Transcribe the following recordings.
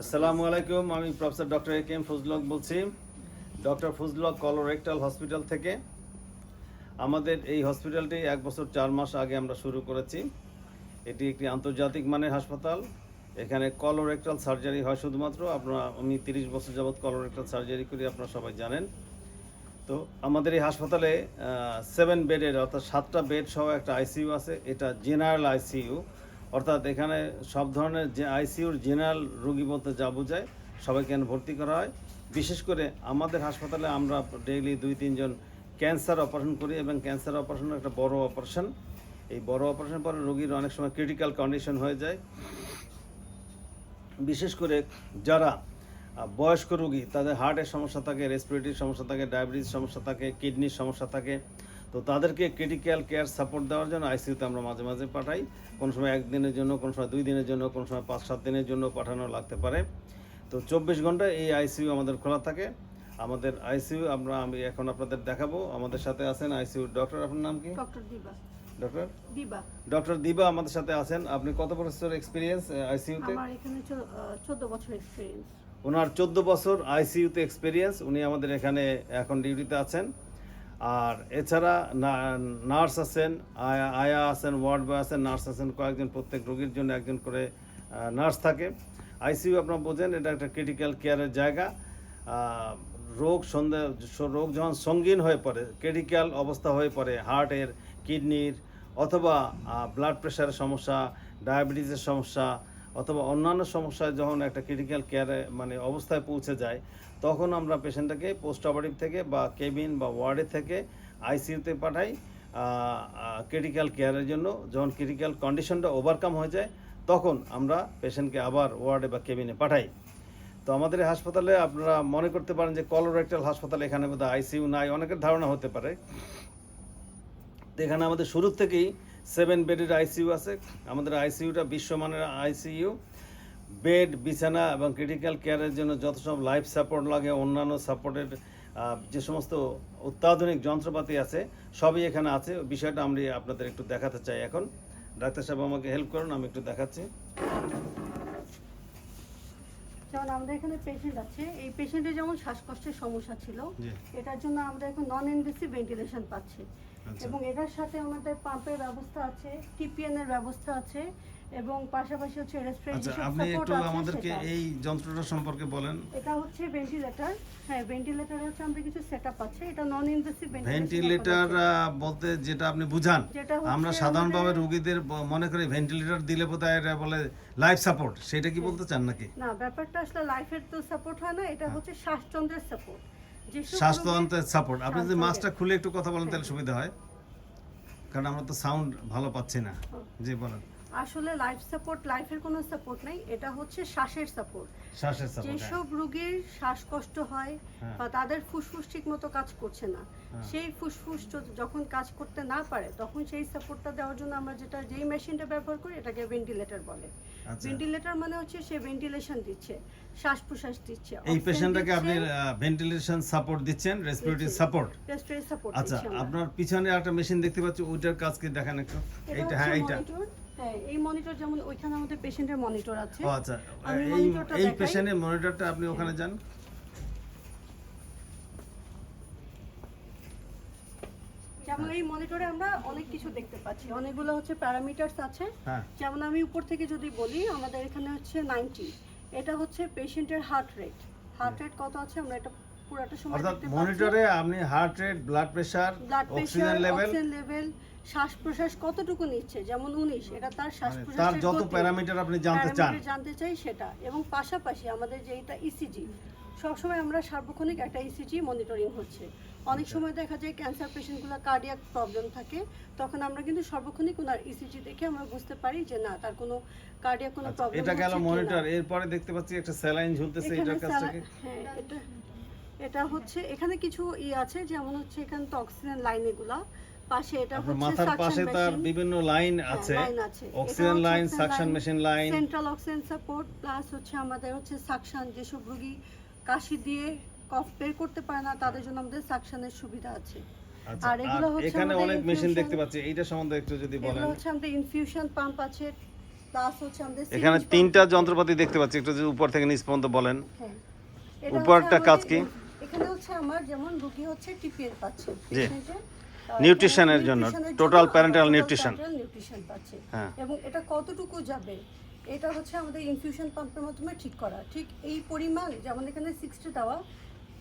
আসসালামু আলাইকুম, আমি professor doctor A K M ফজলক বলছি, ডক্টর ফজলক কলোরেক্টাল হসপিটাল থেকে। আমাদের এই হসপিটালটি এক বছর চার মাস আগে আমরা শুরু করেছি। এটি একটি আন্তর্জাতিক মানের হাসপাতাল। এখানে কলোরেক্টাল সার্জারি হয় শুধুমাত্র, আপনারা আমি তিরিশ বছর যাবৎ কলোরেক্টাল সার্জারি করি, আপনারা সবাই জানেন। তো আমাদের এই হাসপাতালে সেভেন বেডের অর্থাৎ সাতটা বেড সহ একটা আইসিইউ আছে, এটা জেনারেল আইসিইউ অর্থাৎ এখানে সব ধরনের যে আইসিইউর জেনারেল রোগী বলতে যা বোঝায়, সবাইকে ভর্তি করা হয়। বিশেষ করে আমাদের হাসপাতালে আমরা ডেইলি দুই, তিনজন ক্যান্সার অপারেশন করি এবং ক্যান্সার অপারেশন একটা বড় অপারেশন। এই বড় অপারেশন পরে রোগীর অনেক সময় ক্রিটিক্যাল কন্ডিশন হয়ে যায়। বিশেষ করে যারা বয়স্ক রোগী, তাদের হার্টের সমস্যা থাকে রেসপিরেটরির সমস্যা থাকে, ডায়াবেটিস সমস্যা থাকে, কিডনির সমস্যা থাকে তো তাদেরকে ক্রিটিক্যাল কেয়ার সাপোর্ট দেওয়ার জন্য আইসিইউতে আমরা মাঝে মাঝে পাঠাই। কোনো সময় একদিনের জন্য কোনো সময় দুই দিনের জন্য কোনো সময় পাঁচ সাত দিনের জন্য পাঠানো লাগতে পারে। তো চব্বিশ ঘণ্টা এই আইসিইউ আমাদের খোলা থাকে। আমাদের আইসিইউ আমরা আমি এখন আপনাদের দেখাবো। আমাদের সাথে আছেন আইসিইউ ডক্টর আপনার নাম কি? ডক্টর দিবা। ডক্টর দিবা। ডক্টর দিবা আমাদের সাথে আছেন। আপনি কত বছর এক্সপিরিয়েন্স আইসিইউতে আমার এখানে চোদ্দ বছর এক্সপিরিয়েন্স ওনার চোদ্দ বছর আইসিইউতে এক্সপিরিয়েন্স উনি আমাদের এখানে এখন ডিউটিতে আছেন। আর এছাড়া নার্স আছেন, আয়া আছেন, ওয়ার্ড বয় আছেন, নার্স আছেন, কয়েকজন প্রত্যেক রোগীর জন্য একজন করে নার্স থাকে। আইসিইউ আপনারা বোঝেন, এটা একটা ক্রিটিক্যাল কেয়ারের জায়গা। রোগ সন্ধে রোগ যখন সঙ্গীন হয়ে পড়ে, ক্রিটিক্যাল অবস্থা হয়ে পড়ে, হার্টের, কিডনির, অথবা ব্লাড প্রেশারের সমস্যা, ডায়াবেটিসের সমস্যা অথবা অন্যান্য সমস্যায় যখন একটা ক্রিটিক্যাল কেয়ারে মানে অবস্থায় পৌঁছে যায়, তখন আমরা পেশেন্টটাকে পোস্ট অপারেটিভ থেকে বা কেবিন বা ওয়ার্ডে থেকে আইসিইউতে পাঠাই ক্রিটিক্যাল কেয়ারের জন্য। যখন ক্রিটিক্যাল কন্ডিশনটা ওভারকাম হয়ে যায়, তখন আমরা পেশেন্টকে আবার ওয়ার্ডে বা কেবিনে পাঠাই। তো আমাদের হাসপাতালে আপনারা মনে করতে পারেন যে কলোরেক্টাল হাসপাতাল এখানে বোধহয় আইসিইউ নাই, অনেকের ধারণা হতে পারে। এখানে আমাদের শুরু থেকেই সেভেন বেডের আইসিইউ আছে। আমাদের আইসিইউটা বিশ্বমানের আইসিইউ। বেড, বিছানা এবং ক্রিটিক্যাল কেয়ারের জন্য যত সব লাইফ সাপোর্ট লাগে, অন্যান্য সাপোর্টের যে সমস্ত অত্যাধুনিক যন্ত্রপাতি আছে, সবই এখানে আছে। বিষয়টা আমি আপনাদের একটু দেখাতে চাই এখন। ডাক্তার সাহেব আমাকে হেল্প করুন, আমি একটু দেখাচ্ছি। যেমন আমাদের এখানে পেশেন্ট আছে এই পেশেন্টের যেমন শ্বাসকষ্টের সমস্যা ছিল এটার জন্য আমরা এখন নন ইনভেসিভ ভেন্টিলেশন পাচ্ছি আচ্ছা। এবং এটার সাথে আমাদের পাম্পের ব্যবস্থা আছে টিপিএন এর ব্যবস্থা আছে এবং পাশাপাশি হচ্ছে আচ্ছা রেসপিরেটরি আপনি একটু আমাদেরকে এই যন্ত্রটা সম্পর্কে বলেন। এটা হচ্ছে ভেন্টিলেটর হ্যাঁ ভেন্টিলেটর হচ্ছে আমাদের কিছু সেটআপ আছে। এটা নন ইনভেসিভ ভেন্টিলেটর বলতে যেটা আপনি বুঝান আমরা সাধারণভাবে রোগীদের মনে করি ভেন্টিলেটর দিলে বোধহয় এরা বলে লাইফ সাপোর্ট সেটা কি বলতে চান নাকি? না ব্যাপারটা আসলে লাইফের তো সাপোর্ট হয় না এটা হচ্ছে শ্বাসচন্দ্রের সাপোর্ট স্বাস্থ্যতন্ত্রের সাপোর্ট আপনি যদি শ্বাসতন্ত্রের। মাছটা খুলে একটু কথা বলেন তাহলে সুবিধা হয়। কারণ আমরা তো সাউন্ড ভালো পাচ্ছি না। জি বলেন। আসলে লাইফ সাপোর্ট লাইফের কোনো সাপোর্ট নাই এটা হচ্ছে শ্বাসের সাপোর্ট শ্বাসের সাপোর্ট যেসব রোগীর শ্বাসকষ্ট হয় হ্যাঁ। বা তাদের ফুসফুস ঠিক মতো কাজ করছে না সেই ফুসফুস যখন কাজ করতে না পারে তখন সেই সাপোর্টটা দেওয়ার জন্য আমরা যেটা যেই মেশিনটা ব্যবহার করি এটাকে ভেন্টিলেটর বলে। আচ্ছা। ভেন্টিলেটর মানে হচ্ছে সে ভেন্টিলেশন দিচ্ছে শ্বাস প্রশ্বাস দিচ্ছে এই পেশেন্টটাকে আপনি ভেন্টিলেশন সাপোর্ট দিচ্ছেন রেসপিরেটরি সাপোর্ট রেস্পিরেটরি সাপোর্ট আচ্ছা আপনার পিছনে একটা মেশিন দেখতে পাচ্ছি ওইটার কাজ কি দেখেন একটু। এটা এইটা হ্যাঁ এইটা। হ্যাঁ এই মনিটর যেমন ওইখানে আমাদের পেশেন্টের মনিটর আছে। আচ্ছা এই এই পেশেন্টের মনিটরটা আপনি ওখানে যান। যেমন এই মনিটরে আমরা অনেক কিছু দেখতে পাচ্ছি। অনেকগুলো হচ্ছে প্যারামিটারস আছে। হ্যাঁ। যেমন আমি উপর থেকে যদি বলি আমাদের এখানে হচ্ছে নাইনটি এটা হচ্ছে পেশেন্টের হার্ট রেট হার্ট রেট কত আছে? আমরা এটা পুরোটা সময় অর্থাৎ মনিটরে আপনি heart rate blood pressure blood oxygen level level শ্বাস প্রশ্বাস কতটুকু নিচ্ছে? যেমন উনিশ এটা তার শ্বাস মানে তার যত প্যারামিটার আপনি জানতে চান। জানতে চাই সেটা। এবং পাশাপাশি আমাদের যে এটা ইসিজি সবসময় আমরা সার্বক্ষণিক একটা ইসিজি মনিটরিং হচ্ছে। অনেক আচ্ছা। সময় দেখা যায় ক্যান্সার পেশেন্টগুলো কার্ডিয়াক প্রবলেম থাকে। তখন আমরা কিন্তু সর্বক্ষণিক ওনার ইসিজি দেখে আমরা বুঝতে পারি যে না তার কোনো কার্ডিয়াক কোনো আচ্ছা, প্রবলেম এটা গেল মনিটর। এরপরে দেখতে পাচ্ছি একটা স্যালাইন ঝুলতেছে এটার কাছ থেকে। হ্যাঁ এটা এটা হচ্ছে এখানে কিছু ই আছে যেমন হচ্ছে এখানে তো অক্সিজেন লাইন এগুলা। পাশে এটা হচ্ছে মাথার পাশে তার বিভিন্ন লাইন আছে। Line oxygen line suction machine line central oxygen support plus হচ্ছে আমাদের হচ্ছে সাকশন যেসব রোগী কাশি দিয়ে কফ বের করতে পারে না তাদের জন্য আমাদের সাকশনের সুবিধা আছে। আচ্ছা আর এগুলো হচ্ছে এখানে অনেক মেশিন দেখতে পাচ্ছি। এইটা সম্বন্ধে একটু যদি বলেন। এগুলো হচ্ছে আমাদের ইনফিউশন পাম্প আছে প্লাস হচ্ছে আমাদের এখানে তিনটা যন্ত্রপাতি দেখতে পাচ্ছি। একটু যদি উপর থেকে নিচ পর্যন্ত বলেন। হ্যাঁ। এটা উপরটা কাজ কি? এখানে হচ্ছে আমার যেমন রুগী হচ্ছে টিপিএল পাচ্ছে। নিউট্রিশনের জন্য, টোটাল প্যারেন্টাল নিউট্রিশন nutrition পাচ্ছে। হ্যাঁ। এবং এটা কতটুকু যাবে এটা হচ্ছে আমাদের ইনফিউশন পাম্পের মাধ্যমে ঠিক করা। ঠিক এই পরিমাণ যেমন এখানে সিক্সটি দেওয়া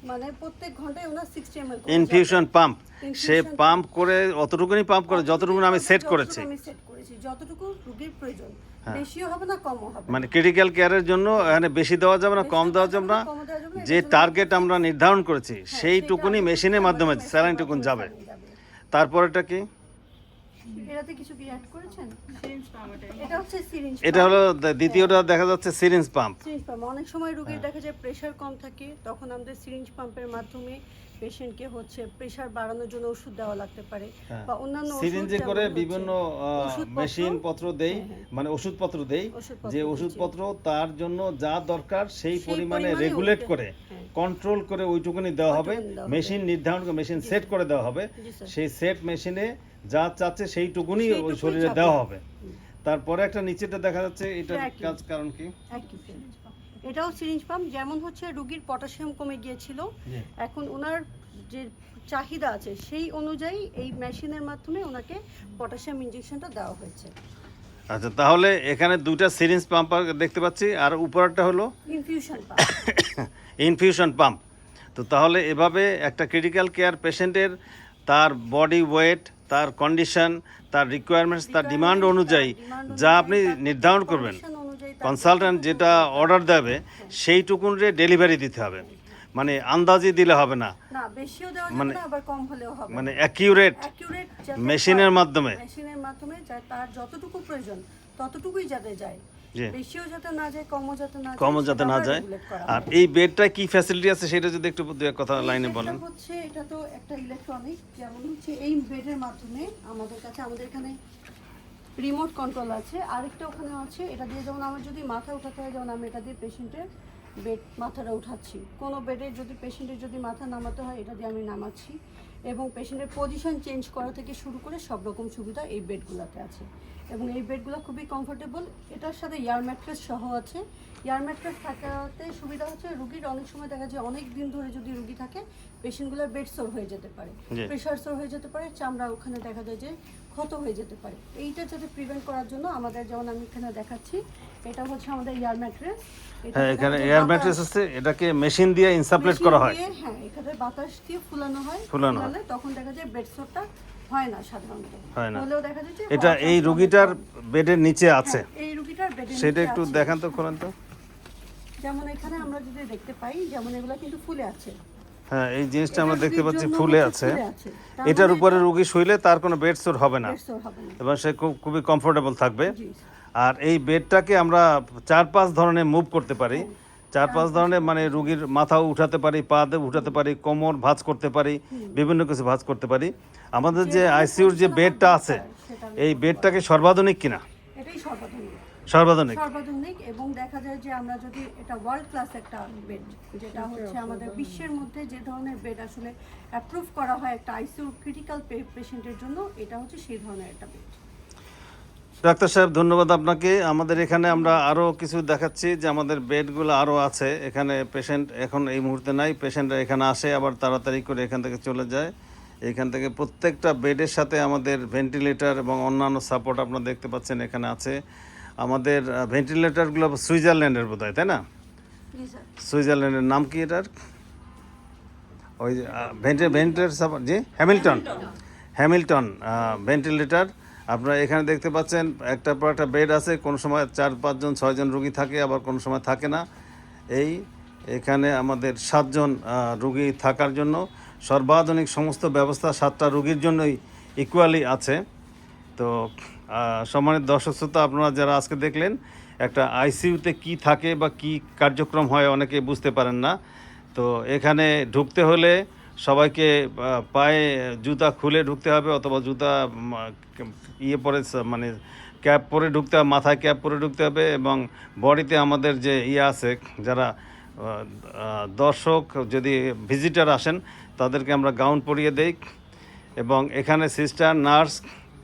মানে প্রত্যেক ঘন্টায় ওনার সিক্সটি এম ইনফিউশন পাম্প সে পাম্প করে অতটুকুনি পাম্প করে যতটুকু আমি সেট করেছি। আমি সেট করেছি যতটুকু রোগীর প্রয়োজন। হ্যাঁ। বেশিও হবে না কমও হবে। মানে ক্রিটিক্যাল কেয়ারের জন্য এখানে বেশি দেওয়া যাবে না কম দেওয়া যাবে না যে টার্গেট আমরা নির্ধারণ করেছি হ্যাঁ, সেইটুকুনি মেশিনের মাধ্যমে স্যালাইনটুকুন স্যালাইন টুকুন যাবে। তারপরেটা কি? এটাতে কিছু কি অ্যাড করেছেন? এটা হচ্ছে সিরিঞ্জ এটা হলো দ্বিতীয়টা দেখা যাচ্ছে সিরিঞ্জ পাম্প সিরিঞ্জ পাম্প অনেক সময় রোগীর। দেখা যায় প্রেসার কম থাকে তখন আমাদের সিরিঞ্জ পাম্পের মাধ্যমে পেশেন্টকে হচ্ছে প্রেশার বাড়ানোর জন্য ওষুধ দেওয়া লাগতে পারে হ্যাঁ। বা অন্যান্য সিরিঞ্জে করে বিভিন্ন মেশিন পত্র দেই হ্যাঁ, হ্যাঁ। মানে ওষুধপত্র দেই যে ওষুধপত্র তার জন্য যা দরকার সেই পরিমাণে রেগুলেট করে। কন্ট্রোল করে ওইটুকুনি দেওয়া হবে। মেশিন নির্ধারণ করে মেশিন সেট করে দেওয়া হবে সেই সেট মেশিনে যা চাচ্ছে সেইটুকুনি ওই শরীরে দেওয়া হবে। তারপরে একটা নিচেটা দেখা যাচ্ছে এটা কাজ কারণ কি? এটাও সিরিঞ্জ পাম্প যেমন হচ্ছে রুগীর পটাশিয়াম কমে গিয়েছিল। এখন ওনার যে চাহিদা আছে সেই অনুযায়ী এই মেশিনের মাধ্যমে ওনাকে পটাশিয়াম ইনজেকশনটা দেওয়া হয়েছে। আচ্ছা তাহলে এখানে দুইটা সিরিঞ্জ পাম্প দেখতে পাচ্ছি আর উপরটা হলো ইনফিউশন পাম্প ইনফিউশন পাম্প তো তাহলে এভাবে একটা ক্রিটিক্যাল কেয়ার পেশেন্টের তার বডি ওয়েট তার কন্ডিশন তার রিকোয়ারমেন্টস তার ডিমান্ড অনুযায়ী যা আপনি নির্ধারণ করবেন। কনসালট্যান্ট যেটা অর্ডার দেবে সেইটুকুনরে ডেলিভারি দিতে হবে। মানে আন্দাজি দিলে হবে না। না বেশিও দেওয়া যাবে মানে- না আবার কম হলেও হবে। মানে অ্যাকিউরেট অ্যাকিউরেট মেশিনের মাধ্যমে। মেশিনের মাধ্যমে তার যতটুকু প্রয়োজন ততটুকুই যাতে যায়। বেশিও যাতে না যায় কমও যাতে না কমও যাতে না যায়। আর এই বেডটা কি ফ্যাসিলিটি আছে সেটা যদি একটু কথা লাইনে বলেন। হচ্ছে এটা তো একটা ইলেকট্রনিক যেমন হচ্ছে এই বেডের মাধ্যমে আমাদের কাছে আমাদের এখানে রিমোট কন্ট্রোল আছে। আরেকটা ওখানে আছে, এটা দিয়ে যেমন আমার যদি মাথা উঠাতে হয়, যেমন আমি এটা দিয়ে পেশেন্টের বেড মাথাটা উঠাচ্ছি। কোনো বেডে যদি পেশেন্টের যদি মাথা নামাতে হয়, এটা দিয়ে আমি নামাচ্ছি এবং পেশেন্টের পজিশন চেঞ্জ করা থেকে শুরু করে সব রকম সুবিধা এই বেডগুলোতে আছে। এবং এই বেডগুলো খুবই কমফোর্টেবল এটার সাথে ইয়ার ম্যাট্রেস সহ আছে। এয়ার ম্যাট্রেস থাকাতে সুবিধা হচ্ছে রুগীর অনেক সময় দেখা যায় অনেক দিন ধরে যদি রুগী থাকে পেশেন্টগুলোর বেড সোর হয়ে যেতে পারে। প্রেশার সোর হয়ে যেতে পারে চামড়া ওখানে দেখা যায় যে ক্ষত হয়ে যেতে পারে এইটা যাতে প্রিভেন্ট করার জন্য আমাদের যেমন আমি এখানে দেখাচ্ছি এটা হচ্ছে আমাদের এয়ার ম্যাট্রেস হ্যাঁ এখানে এয়ার ম্যাট্রেস আছে এটাকে মেশিন দিয়ে ইনসাপলেট করা হয় হ্যাঁ এখানে বাতাস দিয়ে ফুলানো হয় ফুলানো হয়। তখন দেখা যায় বেড সোরটা হয় না সাধারণত হয় না। হলেও দেখা যায় এটা এই chance রুগীটার। বেডের নিচে আছে হ্যাঁ, এই রুগীটার বেডের সেটা একটু। দেখান তো খোলেন তো যেমন এখানে আমরা যদি দেখতে পাই যেমন এগুলা কিন্তু ফুলে আছে। হ্যাঁ এই জিনিসটা আমরা দেখতে পাচ্ছি ফুলে আছে। এটার মানে উপরে রুগী শুইলে তার কোনো বেড সোর হবে না। এবং সে খুব খুবই কমফোর্টেবল থাকবে। আর এই বেডটাকে আমরা চার পাঁচ ধরনের মুভ করতে পারি। চার পাঁচ ধরনের মানে রুগীর মাথাও উঠাতে পারি পা উঠাতে পারি কোমর ভাঁজ করতে পারি বিভিন্ন কিছু ভাঁজ করতে পারি। আমাদের যে যেটা আইসিইউর যে বেডটা আছে এই বেডটাকে সর্বাধুনিক কিনা? এটাই সর্বাধুনিক। সর্বাধুনিক সর্বাধুনিক এবং দেখা যায় যে আমরা যদি এটা ওয়ার্ল্ড ক্লাস একটা বেড যেটা হচ্ছে আমাদের বিশ্বের মধ্যে যে ধরনের বেড আসলে অ্যাপ্রুভ করা হয় একটা আইসিইউ ক্রিটিক্যাল পেশেন্টের জন্য এটা হচ্ছে সেই ধরনের একটা বেড ডাক্তার সাহেব ধন্যবাদ আপনাকে। আমাদের এখানে আমরা আরও কিছু দেখাচ্ছি যে আমাদের বেডগুলো আরও আছে। এখানে পেশেন্ট এখন এই মুহূর্তে নাই পেশেন্টরা এখানে আসে আবার তাড়াতাড়ি করে এখান থেকে চলে যায়। এখান থেকে প্রত্যেকটা বেডের সাথে আমাদের ভেন্টিলেটর এবং অন্যান্য সাপোর্ট আপনারা দেখতে পাচ্ছেন এখানে আছে। আমাদের ভেন্টিলেটরগুলো সুইজারল্যান্ডের বোধ হয় তাই না? সুইজারল্যান্ডের নাম কি এটার? ওই ভেন্টি ভেন্টিলেটর জি? হ্যামিল্টন হ্যামিল্টন ভেন্টিলেটর আপনারা এখানে দেখতে পাচ্ছেন একটার পর একটা বেড আছে, কোনো সময় চার, পাঁচজন, ছয়জন রুগী থাকে, আবার কোনো সময় থাকে না। এই, এখানে আমাদের সাতজন রুগী থাকার জন্য সর্বাধুনিক সমস্ত ব্যবস্থা সাতটা রুগীর জন্যই ইকুয়ালি আছে। তো সম্মানিত দর্শক শ্রোতা, আপনারা যারা আজকে দেখলেন, একটা আইসিইউতে কি থাকে বা কি কার্যক্রম হয় অনেকে বুঝতে পারেন না। তো এখানে ঢুকতে হলে সবাইকে পায়ে জুতা খুলে ঢুকতে হবে অথবা জুতা ইয়ে পরে মানে ক্যাপ পরে ঢুকতে হবে, মাথায় ক্যাপ পরে ঢুকতে হবে এবং বডিতে আমাদের যে ইয়ে আছে, যারা দর্শক, যদি ভিজিটার আসেন, তাদেরকে আমরা গাউন পরিয়ে দেই এবং এখানে সিস্টার নার্স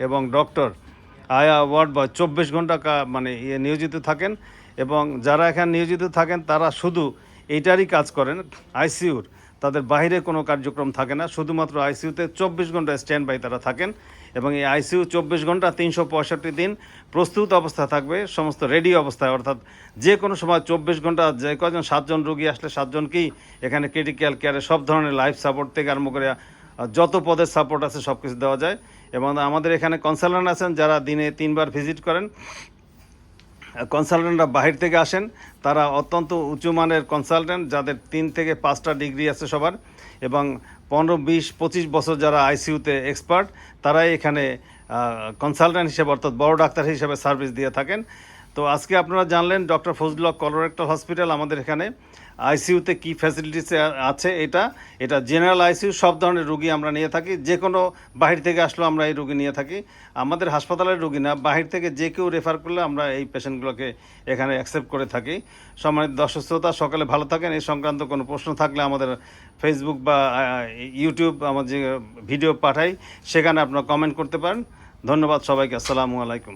এবং ডক্টর ওয়ার্ড বয় চব্বিশ ঘণ্টা মানে ইয়ে নিয়োজিত থাকেন এবং যারা এখানে নিয়োজিত থাকেন, তারা শুধু এইটারই কাজ করেন, আইসিইউর। তাদের বাইরে কোনো কার্যক্রম থাকে না, শুধুমাত্র আইসিইউতে চব্বিশ ঘণ্টা স্ট্যান্ড বাই তারা থাকেন এবং এই আইসিইউ চব্বিশ ঘণ্টা তিনশো পঁয়ষট্টি দিন প্রস্তুত অবস্থা থাকবে, সমস্ত রেডি অবস্থায়। অর্থাৎ যে কোনো সময় চব্বিশ ঘণ্টা যে কজন সাতজন রোগী আসলে সাতজনকেই এখানে ক্রিটিক্যাল কেয়ারে সব ধরনের লাইফ সাপোর্ট থেকে আরম্ভ করে যত পদের সাপোর্ট আছে সব কিছু দেওয়া যায়। এবং আমাদের এখানে কনসালটেন্ট আছেন যারা দিনে তিনবার ভিজিট করেন। কনসালটেন্টরা বাহির থেকে আসেন। তারা অত্যন্ত উঁচু মানের কনসালটেন্ট যাদের তিন থেকে পাঁচটা ডিগ্রি আছে সবার এবং পনেরো, বিশ, পঁচিশ বছর যারা আইসিইউতে এক্সপার্ট তারাই এখানে কনসালটেন্ট হিসেবে অর্থাৎ বড় ডাক্তার হিসেবে সার্ভিস দিয়ে থাকেন। তো আজকে আপনারা জানলেন doctor Fazlul Haque colorectal hospital আমাদের এখানে। আইসিইউতে কী ফ্যাসিলিটিস আছে এটা? এটা জেনারেল আইসিইউ, সব ধরনের রুগী আমরা নিয়ে থাকি। যে কোনো বাহির থেকে আসলেও আমরা এই রুগী নিয়ে থাকি। আমাদের হাসপাতালের রুগী না, বাহির থেকে যে কেউ রেফার করলে আমরা এই পেশেন্টগুলোকে এখানে অ্যাকসেপ্ট করে থাকি। সম্মানিত দর্শক শ্রোতা, সকালে ভালো থাকেন। এই সংক্রান্ত কোনো প্রশ্ন থাকলে আমাদের ফেসবুক বা ইউটিউব আমার যে ভিডিও পাঠাই, সেখানে আপনারা কমেন্ট করতে পারেন। ধন্যবাদ সবাইকে। আসসালামু আলাইকুম।